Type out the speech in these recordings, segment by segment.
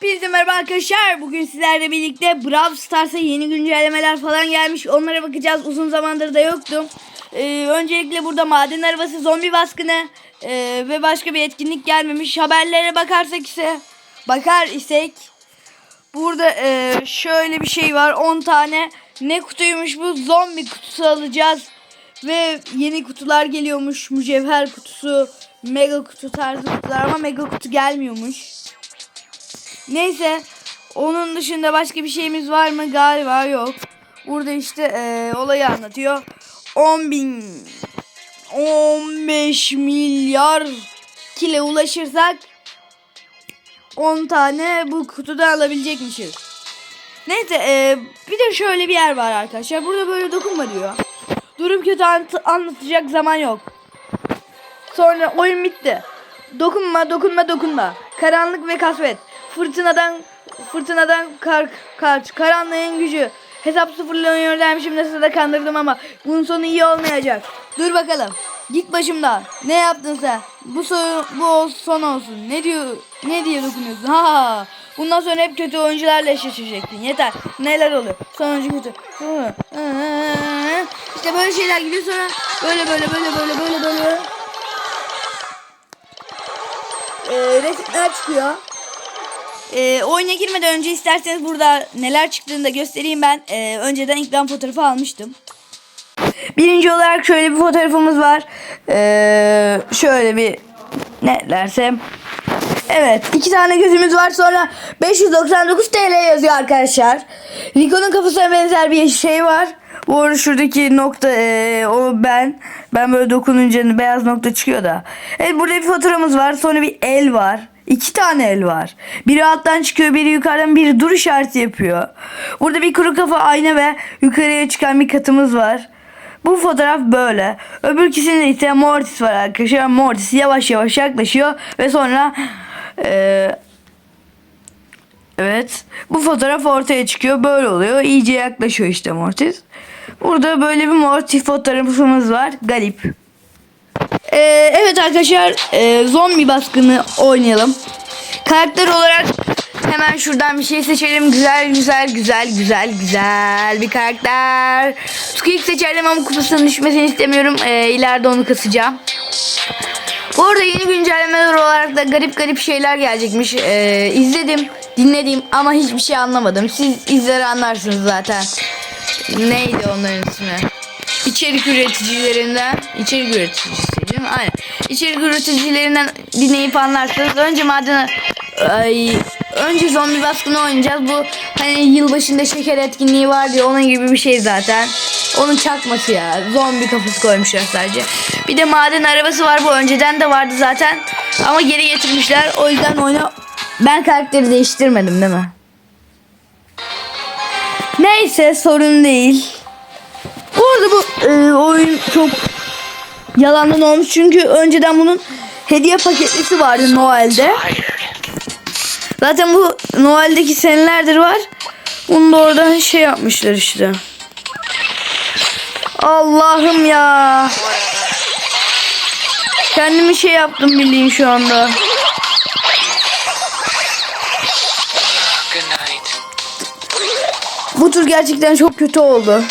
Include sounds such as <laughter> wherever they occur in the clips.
Hepinize merhaba arkadaşlar. Bugün sizlerle birlikte Brawl Stars'a yeni güncellemeler falan gelmiş. Onlara bakacağız. Uzun zamandır da yoktum. Ee, öncelikle burada maden arabası, zombi baskını ee, ve başka bir etkinlik gelmemiş. Haberlere bakarsak ise bakar isek burada ee, şöyle bir şey var. 10 tane ne kutuymuş bu? Zombi kutusu alacağız. Ve yeni kutular geliyormuş. Mücevher kutusu, mega kutu tarzı kutular ama mega kutu gelmiyormuş. Neyse onun dışında başka bir şeyimiz var mı? Galiba yok. Burada işte eee, olayı anlatıyor. 10 bin 15 milyar kile ulaşırsak 10 tane bu kutuda alabilecekmişiz. Neyse eee, bir de şöyle bir yer var arkadaşlar. Burada böyle dokunma diyor. Durum kötü anlat- anlatacak zaman yok. Sonra oyun bitti. Dokunma, dokunma, dokunma. Karanlık ve kasvet. Fırtınadan fırtınadan kar, kaç. Karanlığın gücü. Hesap sıfırlanıyor demişim nasıl da kandırdım ama bunun sonu iyi olmayacak. Dur bakalım. Git başımdan. Ne yaptın sen? Bu son, bu son olsun. Ne diyor? Ne diye dokunuyorsun? Ha. Bundan sonra hep kötü oyuncularla eşleşeceksin. Yeter. Neler oluyor? Sonuncu kötü. İşte böyle şeyler gidiyor sonra böyle böyle böyle böyle böyle böyle e, resimler çıkıyor. E, oyuna girmeden önce isterseniz burada neler çıktığını da göstereyim ben. E, önceden ekran fotoğrafı almıştım. Birinci olarak şöyle bir fotoğrafımız var. E, şöyle bir ne dersem. Evet iki tane gözümüz var sonra 599 TL yazıyor arkadaşlar. Rico'nun kafasına benzer bir şey var. Bu arada şuradaki nokta eee, o ben. Ben böyle dokununca beyaz nokta çıkıyor da. Evet burada bir fotoğrafımız var. Sonra bir el var. İki tane el var. Biri alttan çıkıyor, biri yukarıdan, biri dur işareti yapıyor. Burada bir kuru kafa ayna ve yukarıya çıkan bir katımız var. Bu fotoğraf böyle. Öbürküsünde ise Mortis var arkadaşlar. Mortis yavaş yavaş yaklaşıyor ve sonra eee Evet. Bu fotoğraf ortaya çıkıyor. Böyle oluyor. İyice yaklaşıyor işte Mortis. Burada böyle bir Mortis fotoğrafımız var. Garip. Ee, evet arkadaşlar. e, zombi baskını oynayalım. Karakter olarak hemen şuradan bir şey seçelim. Güzel güzel güzel güzel güzel bir karakter. Squeak seçelim ama kupasının düşmesini istemiyorum. Ee, ileride onu kasacağım. Bu arada yeni güncellemeler olarak da garip garip şeyler gelecekmiş. Ee, izledim, dinledim ama hiçbir şey anlamadım. Siz izleri anlarsınız zaten. Neydi onların ismi? İçerik üreticilerinden, içerik üreticisi değil mi? Aynen. İçerik üreticilerinden dinleyip anlarsınız. Önce maden ay, önce zombi baskını oynayacağız. Bu hani yılbaşında şeker etkinliği var diye onun gibi bir şey zaten. Onun çakması ya. Zombi kafası koymuşlar sadece. Bir de maden arabası var. Bu önceden de vardı zaten. Ama geri getirmişler. O yüzden oyunu ben karakteri değiştirmedim değil mi? Neyse sorun değil. Bu arada bu e, oyun çok yalandan olmuş. Çünkü önceden bunun hediye paketlisi vardı Noel'de. Zaten bu Noel'deki senelerdir var. Bunu da oradan şey yapmışlar işte. Allah'ım ya. Kendimi şey yaptım bildiğin şu anda. Bu tur gerçekten çok kötü oldu.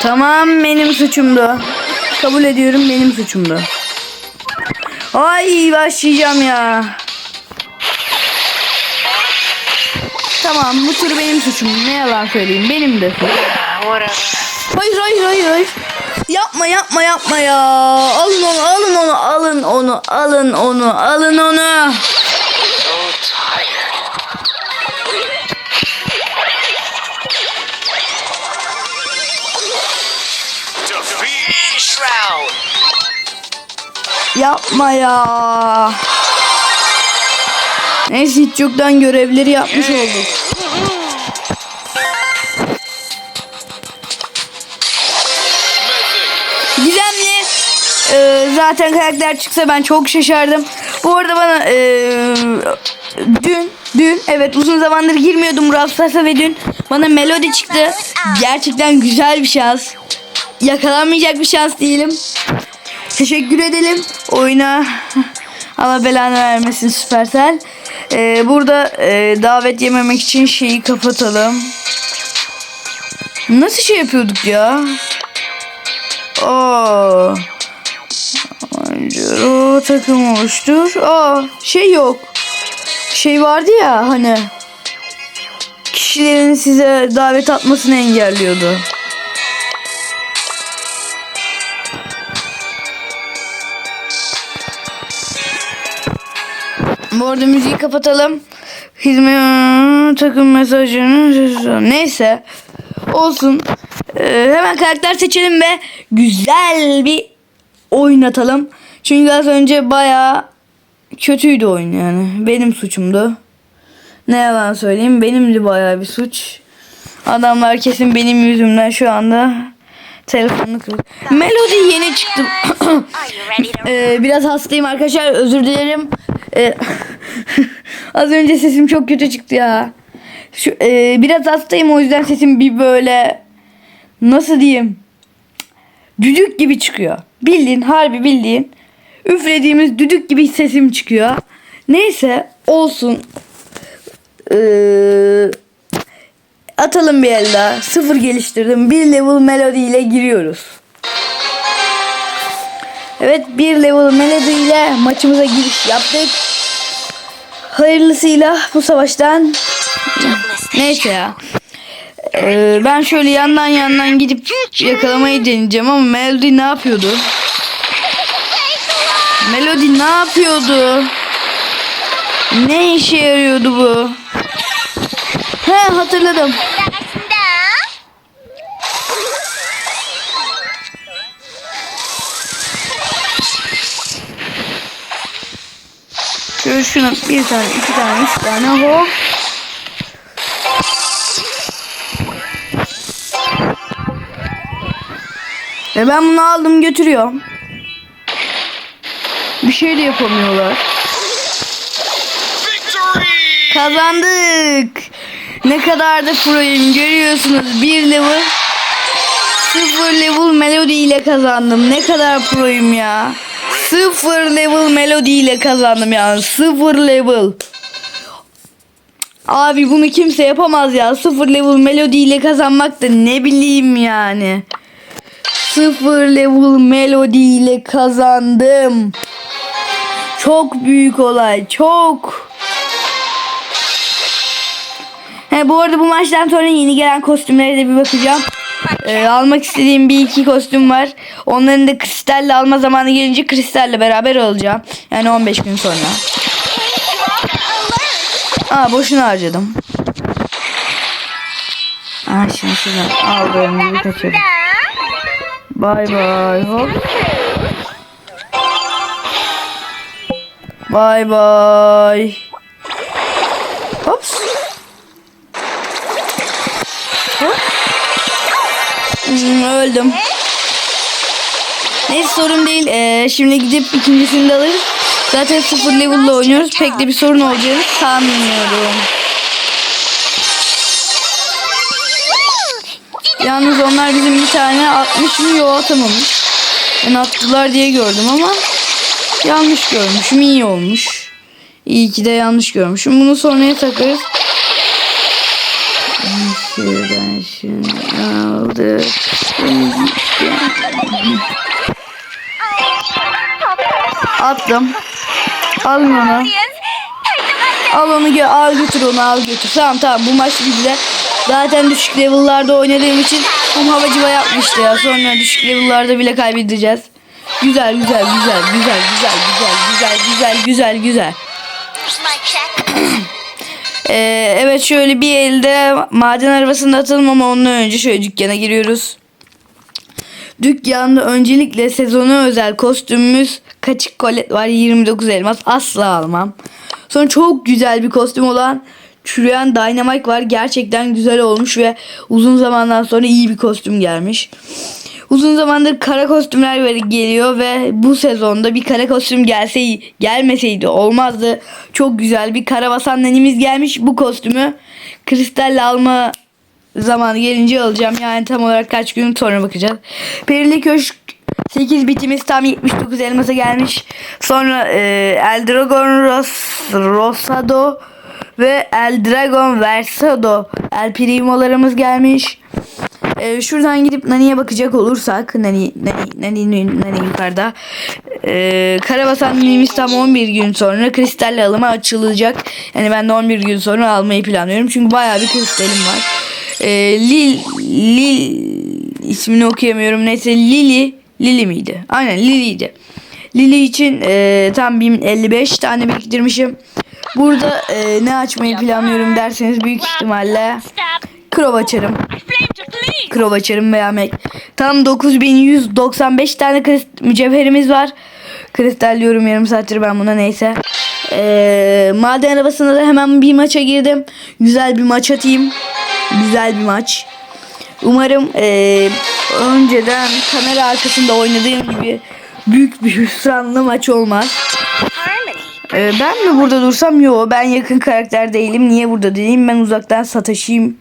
Tamam benim suçumdu. Kabul ediyorum benim suçumdu. Ay başlayacağım ya. Tamam bu tur benim suçum. Ne yalan söyleyeyim benim de suçum. Whatever. Hayır hayır hayır hayır. Yapma yapma yapma ya. Alın onu alın onu alın onu alın onu alın onu. Yapma ya. Neyse hiç yoktan görevleri yapmış olduk. Gizemli e, zaten karakter çıksa ben çok şaşardım. Bu arada bana e, dün dün evet uzun zamandır girmiyordum Brawl Stars'a ve dün bana melodi çıktı. Gerçekten güzel bir şans. Yakalanmayacak bir şans değilim. Teşekkür edelim oyuna. <laughs> Allah belanı vermesin Süpersel. Ee, burada e, davet yememek için şeyi kapatalım. Nasıl şey yapıyorduk ya? Oo. O takım oluştur. Aa şey yok. Şey vardı ya hani kişilerin size davet atmasını engelliyordu. Bu arada müziği kapatalım. Hizmet takım mesajını neyse olsun. Ee, hemen karakter seçelim ve güzel bir oynatalım. Çünkü az önce baya kötüydü oyun yani. Benim suçumdu. Ne yalan söyleyeyim benimdi baya bir suç. Adamlar kesin benim yüzümden şu anda telefonunu kırdı. Melody yeni çıktı. Ee, biraz hastayım arkadaşlar özür dilerim. Ee, <laughs> az önce sesim çok kötü çıktı ya. Şu, e, biraz hastayım o yüzden sesim bir böyle nasıl diyeyim düdük gibi çıkıyor. Bildiğin harbi bildiğin üflediğimiz düdük gibi sesim çıkıyor. Neyse olsun. Ee, atalım bir el daha. Sıfır geliştirdim. Bir level melody ile giriyoruz. Evet bir level melody ile maçımıza giriş yaptık. Hayırlısıyla bu savaştan neyse ya. Ee, ben şöyle yandan yandan gidip yakalamayı deneyeceğim ama Melody ne yapıyordu? Melody ne yapıyordu? Ne işe yarıyordu bu? He hatırladım. Şöyle şuna bir tane, iki tane, üç tane hop. Ve ben bunu aldım götürüyorum. Bir şey de yapamıyorlar. Kazandık. Ne kadar da proyum görüyorsunuz. Bir level. Sıfır level melody ile kazandım. Ne kadar proyum ya. Sıfır level melody ile kazandım yani. Sıfır level. Abi bunu kimse yapamaz ya. Sıfır level melody ile kazanmak da ne bileyim yani. Sıfır level melody ile kazandım. Çok büyük olay. Çok. He, bu arada bu maçtan sonra yeni gelen kostümlere de bir bakacağım. Ee, almak istediğim bir iki kostüm var. Onların da kristalle alma zamanı gelince kristalle beraber alacağım. Yani 15 gün sonra. Aa boşuna harcadım. Aa şimdi şuradan aldığımızı kaçırdım. Bay bay hop. Bay bay. Hmm, öldüm. Neyse sorun değil. Ee, şimdi gidip ikincisini de alırız. Zaten sıfır level'la oynuyoruz. Pek de bir sorun olacağını sanmıyorum. Yalnız onlar bizim bir tane atmış mı? Yok atamamış. Ben attılar diye gördüm ama yanlış görmüşüm. iyi olmuş. İyi ki de yanlış görmüşüm. Bunu sonraya takarız. Şuradan şunu aldı. Attım. Alın onu. Al onu gö al götür onu al götür. Tamam tamam bu maç bizde. Zaten düşük level'larda oynadığım için hem havacıva yapmıştı ya. Sonra düşük level'larda bile kaybedeceğiz. Güzel güzel güzel güzel güzel güzel güzel güzel güzel güzel. Ee, evet şöyle bir elde maden arabasını atalım ama ondan önce şöyle dükkana giriyoruz. Dükkanda öncelikle sezona özel kostümümüz kaçık kolet var 29 elmas asla almam. Sonra çok güzel bir kostüm olan çürüyen Dynamite var. Gerçekten güzel olmuş ve uzun zamandan sonra iyi bir kostüm gelmiş. Uzun zamandır kara kostümler böyle geliyor ve bu sezonda bir kara kostüm gelse gelmeseydi olmazdı. Çok güzel bir karabasan nenimiz gelmiş. Bu kostümü kristalle alma zamanı gelince alacağım. Yani tam olarak kaç gün sonra bakacağız. Perili Köşk 8 bitimiz tam 79 elmasa gelmiş. Sonra e, El Dragon Ros Rosado ve El Dragon Versado El Primo'larımız gelmiş. E, şuradan gidip Nani'ye bakacak olursak Nani, Nani, Nani, Nani yukarıda. E, Karabasan Nani'miz tam 11 gün sonra kristalle alımı açılacak. Yani ben de 11 gün sonra almayı planlıyorum. Çünkü bayağı bir kristalim var. E, Lil, Lil ismini okuyamıyorum. Neyse Lili Lili miydi? Aynen Lili'ydi. Lili için e, tam 1055 tane biriktirmişim. Burada e, ne açmayı planlıyorum derseniz büyük ihtimalle krov açarım. Krov açarım veya Mac. Tam 9195 tane mücevherimiz var. Kristal diyorum yarım saattir ben buna neyse. Ee, maden arabasında da hemen bir maça girdim. Güzel bir maç atayım. Güzel bir maç. Umarım ee, önceden kamera arkasında oynadığım gibi büyük bir hüsranlı maç olmaz. Ee, ben mi burada dursam? Yo ben yakın karakter değilim. Niye burada değilim? Ben uzaktan sataşayım.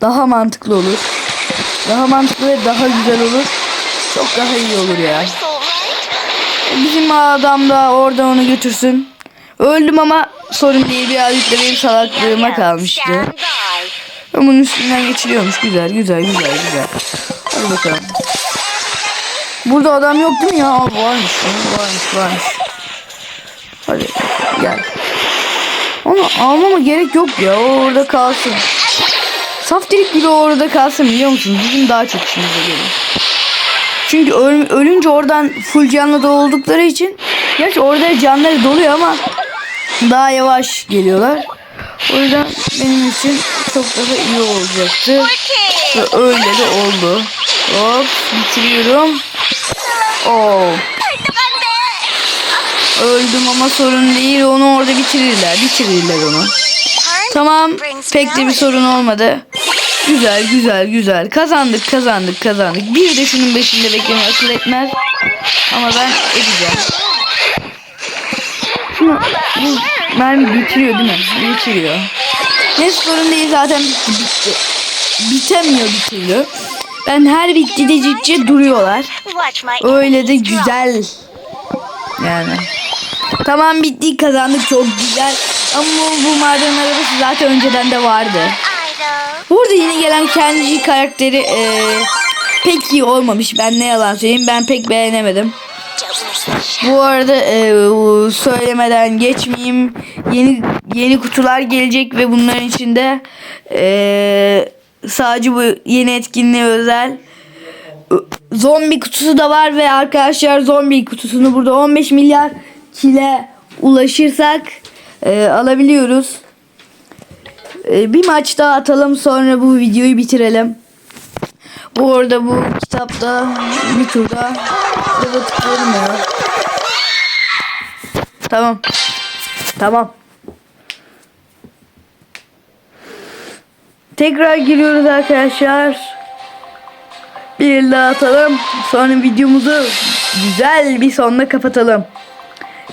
Daha mantıklı olur. Daha mantıklı ve daha güzel olur. Çok daha iyi olur ya. Bizim adam da orada onu götürsün. Öldüm ama sorun değil. Birazcık da benim salaklığıma kalmıştı. Ben bunun üstünden geçiliyormuş. Güzel güzel güzel güzel. Hadi bakalım. Burada adam yok değil mi ya? Aa, varmış. Varmış varmış. Hadi gel. Onu almama gerek yok ya. O orada kalsın. Saftirik bile orada kalsın biliyor musunuz? Bizim daha çok işimize gelir. Çünkü öl- ölünce oradan full canlı da için Gerçi orada canları doluyor ama daha yavaş geliyorlar. O yüzden benim için çok daha iyi olacaktı. Ve öyle de oldu. Hop bitiriyorum. Oo. Öldüm ama sorun değil. Onu orada bitirirler. Bitirirler onu. Tamam. Pek de bir sorun olmadı. Güzel güzel güzel. Kazandık kazandık kazandık. Bir de şunun beşinde beklemeyi akıl etmez. Ama ben edeceğim. Şunu, bu mermi bitiriyor değil mi? Bitiriyor. Ne sorun değil zaten bitti bitti. Bitemiyor bir türlü. Ben her bitti dedikçe duruyorlar. Öyle de güzel. Yani. Tamam bitti kazandık çok güzel. Ama bu maden arabası zaten önceden de vardı. Burada yeni gelen kendi karakteri e, pek iyi olmamış. Ben ne yalan söyleyeyim ben pek beğenemedim. Bu arada e, söylemeden geçmeyeyim. Yeni yeni kutular gelecek ve bunların içinde e, sadece bu yeni etkinliğe özel zombi kutusu da var ve arkadaşlar zombi kutusunu burada 15 milyar kile ulaşırsak e, alabiliyoruz. E, bir maç daha atalım sonra bu videoyu bitirelim. Bu arada bu kitapta bir turda burada tıklayalım ya. Tamam. Tamam. Tekrar giriyoruz arkadaşlar. Bir daha atalım. Sonra videomuzu güzel bir sonla kapatalım.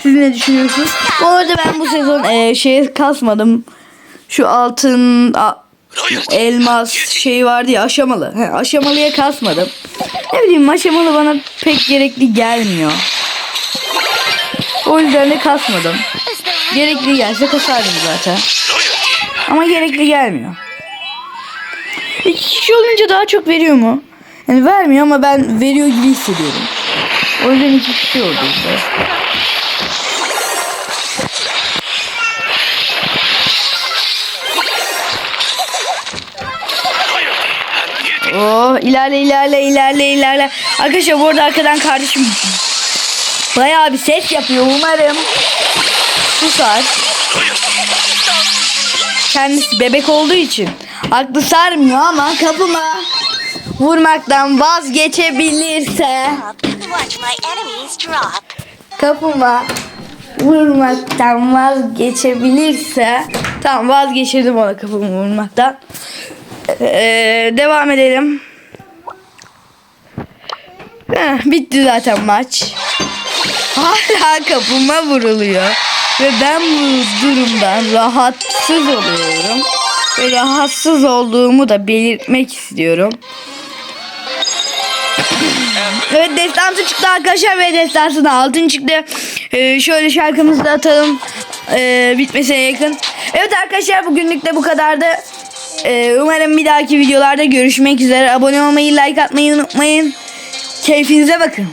Siz ne düşünüyorsunuz? Bu arada ben bu sezon e, şeye kasmadım. Şu altın elmas şey vardı ya aşamalı. He, aşamalıya kasmadım. Ne bileyim aşamalı bana pek gerekli gelmiyor. O yüzden de kasmadım. Gerekli gelse kasardım zaten. Ama gerekli gelmiyor. İki kişi olunca daha çok veriyor mu? Yani vermiyor ama ben veriyor gibi hissediyorum. O yüzden iki kişi oldu işte. Oh ilerle ilerle ilerle ilerle. Arkadaşlar bu arada arkadan kardeşim bayağı bir ses yapıyor. Umarım susar. Kendisi bebek olduğu için aklı sarmıyor ama kapıma vurmaktan vazgeçebilirse kapıma vurmaktan vazgeçebilirse tamam vazgeçirdim ona kapımı vurmaktan. Ee, devam edelim. Heh, bitti zaten maç. Hala kapıma vuruluyor. Ve ben bu durumdan rahatsız oluyorum. Ve rahatsız olduğumu da belirtmek istiyorum. Evet destansı çıktı arkadaşlar ve destansı da altın çıktı. Ee, şöyle şarkımızı da atalım. Ee, bitmesine yakın. Evet arkadaşlar bugünlük de bu kadardı. Ee, umarım bir dahaki videolarda görüşmek üzere. Abone olmayı, like atmayı unutmayın. Keyfinize bakın.